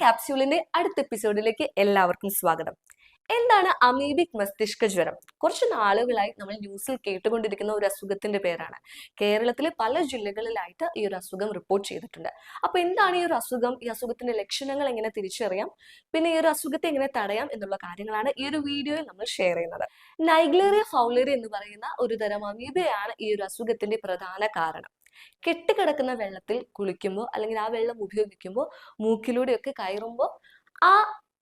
ക്യാപ്സ്യൂളിന്റെ അടുത്ത എപ്പിസോഡിലേക്ക് എല്ലാവർക്കും സ്വാഗതം. എന്താണ് അമീബിക് മസ്തിഷ്ക ജ്വരം? കുറച്ച് നാളുകളായി നമ്മൾ ന്യൂസിൽ കേട്ടുകൊണ്ടിരിക്കുന്ന ഒരു അസുഖത്തിന്റെ പേരാണ്. കേരളത്തിലെ പല ജില്ലകളിലായിട്ട് ഈ ഒരു അസുഖം റിപ്പോർട്ട് ചെയ്തിട്ടുണ്ട്. അപ്പൊ എന്താണ് ഈ ഒരു അസുഖം? ഈ അസുഖത്തിന്റെ ലക്ഷണങ്ങൾ എങ്ങനെ തിരിച്ചറിയാം? പിന്നെ ഈ ഒരു അസുഖത്തെ എങ്ങനെ തടയാം എന്നുള്ള കാര്യങ്ങളാണ് ഈ ഒരു വീഡിയോയിൽ നമ്മൾ ഷെയർ ചെയ്യുന്നത്. നൈഗ്ലേറിയ ഫൗലേറിയ എന്ന് പറയുന്ന ഒരു തരം അമീബയാണ് ഈ ഒരു അസുഖത്തിന്റെ പ്രധാന കാരണം. കെട്ടിക്കിടക്കുന്ന വെള്ളത്തിൽ കുളിക്കുമ്പോൾ അല്ലെങ്കിൽ ആ വെള്ളം ഉപയോഗിക്കുമ്പോൾ മൂക്കിലൂടെയൊക്കെ കയറുമ്പോൾ ആ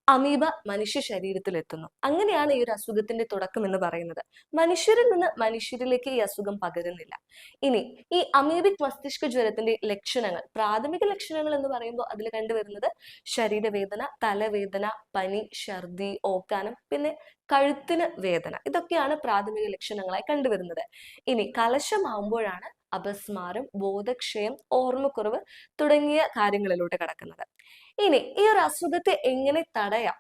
അമീബ മനുഷ്യ ശരീരത്തിൽ എത്തുന്നു അങ്ങനെയാണ് ഈ ഒരു അസുഖത്തിന്റെ തുടക്കം എന്ന് പറയുന്നത്. മനുഷ്യരിൽ നിന്ന് മനുഷ്യരിലേക്ക് ഈ അസുഖം പകരുന്നില്ല. ഇനി ഈ അമീബിക് മസ്തിഷ്ക ജ്വരത്തിന്റെ ലക്ഷണങ്ങൾ പ്രാഥമിക ലക്ഷണങ്ങൾ എന്ന് പറയുമ്പോൾ അതിൽ കണ്ടുവരുന്നത് ശരീരവേദന തലവേദന പനി ഛർദി ഓക്കാനം പിന്നെ കഴുത്തിന് വേദന. ഇതൊക്കെയാണ് പ്രാഥമിക ലക്ഷണങ്ങളായി കണ്ടുവരുന്നത്. ഇനി കലശമാവുമ്പോഴാണ് അപസ്മാരം ബോധക്ഷയം ഓർമ്മക്കുറവ് തുടങ്ങിയ കാര്യങ്ങളിലൂടെ കടക്കുന്നത്. ഇനി ഈ ഒരു അസുഖത്തെ എങ്ങനെ തടയാം?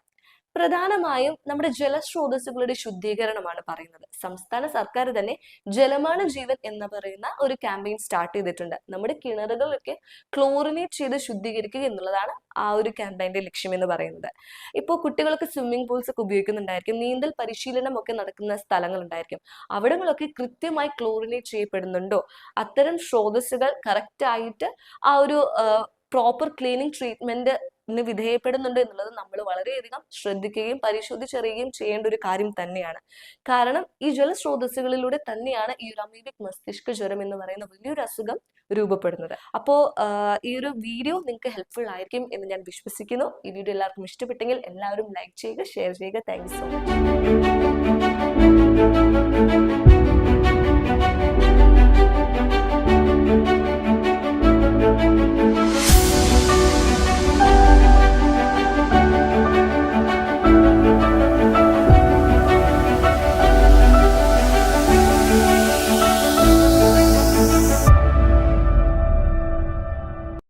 പ്രധാനമായും നമ്മുടെ ജലസ്രോതസ്സുകളുടെ ശുദ്ധീകരണമാണ് പറയുന്നത്. സംസ്ഥാന സർക്കാർ തന്നെ ജലമാണ് ജീവൻ എന്ന് പറയുന്ന ഒരു ക്യാമ്പയിൻ സ്റ്റാർട്ട് ചെയ്തിട്ടുണ്ട്. നമ്മുടെ കിണറുകളൊക്കെ ക്ലോറിനേറ്റ് ചെയ്ത് ശുദ്ധീകരിക്കുക എന്നുള്ളതാണ് ആ ഒരു ക്യാമ്പയിന്റെ ലക്ഷ്യം എന്ന് പറയുന്നത്. ഇപ്പോൾ കുട്ടികൾക്ക് സ്വിമ്മിംഗ് പൂൾസ് ഒക്കെ ഉപയോഗിക്കുന്നുണ്ടായിരിക്കും. നീന്തൽ പരിശീലനം ഒക്കെ നടക്കുന്ന സ്ഥലങ്ങൾ ഉണ്ടായിരിക്കും അവിടങ്ങളൊക്കെ കൃത്യമായി ക്ലോറിനേറ്റ് ചെയ്യപ്പെടുന്നുണ്ടോ? അത്തരം സ്രോതസ്സുകൾ കറക്റ്റ് ആയിട്ട് ആ ഒരു പ്രോപ്പർ ക്ലീനിങ് ട്രീറ്റ്മെന്റ് ന് വിധേയപ്പെടുന്നുണ്ട് എന്നുള്ളത് നമ്മൾ വളരെയധികം ശ്രദ്ധിക്കുകയും പരിശോധിച്ചറിയുകയും ചെയ്യേണ്ട ഒരു കാര്യം തന്നെയാണ്. കാരണം ഈ ജലസ്രോതസ്സുകളിലൂടെ തന്നെയാണ് ഈ ഒരു അമീബിക് മസ്തിഷ്ക ജ്വരം എന്ന് പറയുന്ന വലിയൊരു അസുഖം രൂപപ്പെടുന്നത്. അപ്പോ ഈ ഒരു വീഡിയോ നിങ്ങൾക്ക് ഹെൽപ്ഫുൾ ആയിരിക്കും എന്ന് ഞാൻ വിശ്വസിക്കുന്നു. ഈ വീഡിയോ എല്ലാവർക്കും ഇഷ്ടപ്പെട്ടെങ്കിൽ എല്ലാവരും ലൈക്ക് ചെയ്യുക ഷെയർ ചെയ്യുക. Thank so much